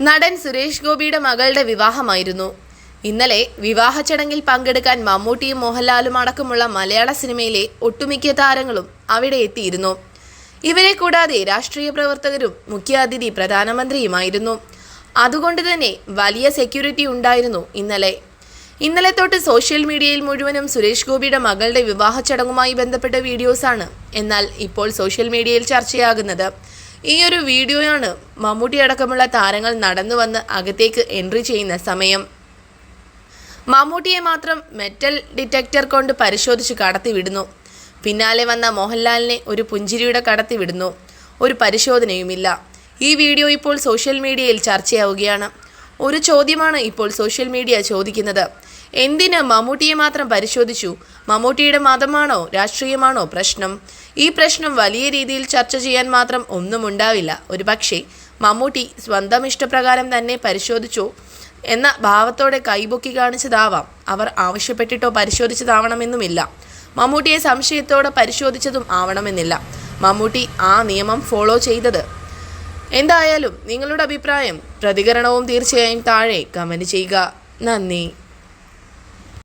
നടൻ സുരേഷ് ഗോപിയുടെ മകളുടെ വിവാഹമായിരുന്നു. ഇന്നലെ വിവാഹ ചടങ്ങിൽ പങ്കെടുക്കാൻ മമ്മൂട്ടിയും മോഹൻലാലും അടക്കമുള്ള മലയാള സിനിമയിലെ ഒട്ടുമിക്ക താരങ്ങളും അവിടെ എത്തിയിരുന്നു. ഇവരെ കൂടാതെ രാഷ്ട്രീയ പ്രവർത്തകരും മുഖ്യ അതിഥി പ്രധാനമന്ത്രിയുമായിരുന്നു. അതുകൊണ്ട് തന്നെ വലിയ സെക്യൂരിറ്റി ഉണ്ടായിരുന്നു ഇന്നലെ. ഇന്നലെ തൊട്ട് സോഷ്യൽ മീഡിയയിൽ മുഴുവനും സുരേഷ് ഗോപിയുടെ മകളുടെ വിവാഹ ചടങ്ങുമായി ബന്ധപ്പെട്ട വീഡിയോസാണ് എന്നാൽ ഇപ്പോൾ സോഷ്യൽ മീഡിയയിൽ ചർച്ചയാകുന്നത് ഈ ഒരു വീഡിയോയാണ് മമ്മൂട്ടി അടക്കമുള്ള താരങ്ങൾ നടന്നു വന്ന് അകത്തേക്ക് എൻട്രി ചെയ്യുന്ന സമയം. മമ്മൂട്ടിയെ മാത്രം മെറ്റൽ ഡിറ്റക്ടർ കൊണ്ട് പരിശോധിച്ച് കടത്തിവിടുന്നു. പിന്നാലെ വന്ന മോഹൻലാലിനെ ഒരു പുഞ്ചിരിയുടെ കടത്തിവിടുന്നു. ഒരു പരിശോധനയുമില്ല. ഈ വീഡിയോ ഇപ്പോൾ സോഷ്യൽ മീഡിയയിൽ ചർച്ചയാവുകയാണ്. ഒരു ചോദ്യമാണ് ഇപ്പോൾ സോഷ്യൽ മീഡിയ ചോദിക്കുന്നത്. എന്തിന് മമ്മൂട്ടിയെ മാത്രം പരിശോധിച്ചു? മമ്മൂട്ടിയുടെ മതമാണോ രാഷ്ട്രീയമാണോ പ്രശ്നം? ഈ പ്രശ്നം വലിയ രീതിയിൽ ചർച്ച ചെയ്യാൻ മാത്രം ഒന്നും ഉണ്ടാവില്ല. ഒരു പക്ഷേ മമ്മൂട്ടി സ്വന്തം ഇഷ്ടപ്രകാരം തന്നെ പരിശോധിച്ചോ എന്ന ഭാവത്തോടെ കൈപൊക്കി കാണിച്ചതാവാം. അവർ ആവശ്യപ്പെട്ടിട്ടോ പരിശോധിച്ചതാവണമെന്നുമില്ല. മമ്മൂട്ടിയെ സംശയത്തോടെ പരിശോധിച്ചതും ആവണമെന്നില്ല. മമ്മൂട്ടി ആ നിയമം ഫോളോ ചെയ്തത് എന്തായാലും നിങ്ങളുടെ അഭിപ്രായം പ്രതികരണവും തീർച്ചയായും താഴെ കമന്റ് ചെയ്യുക. നന്ദി.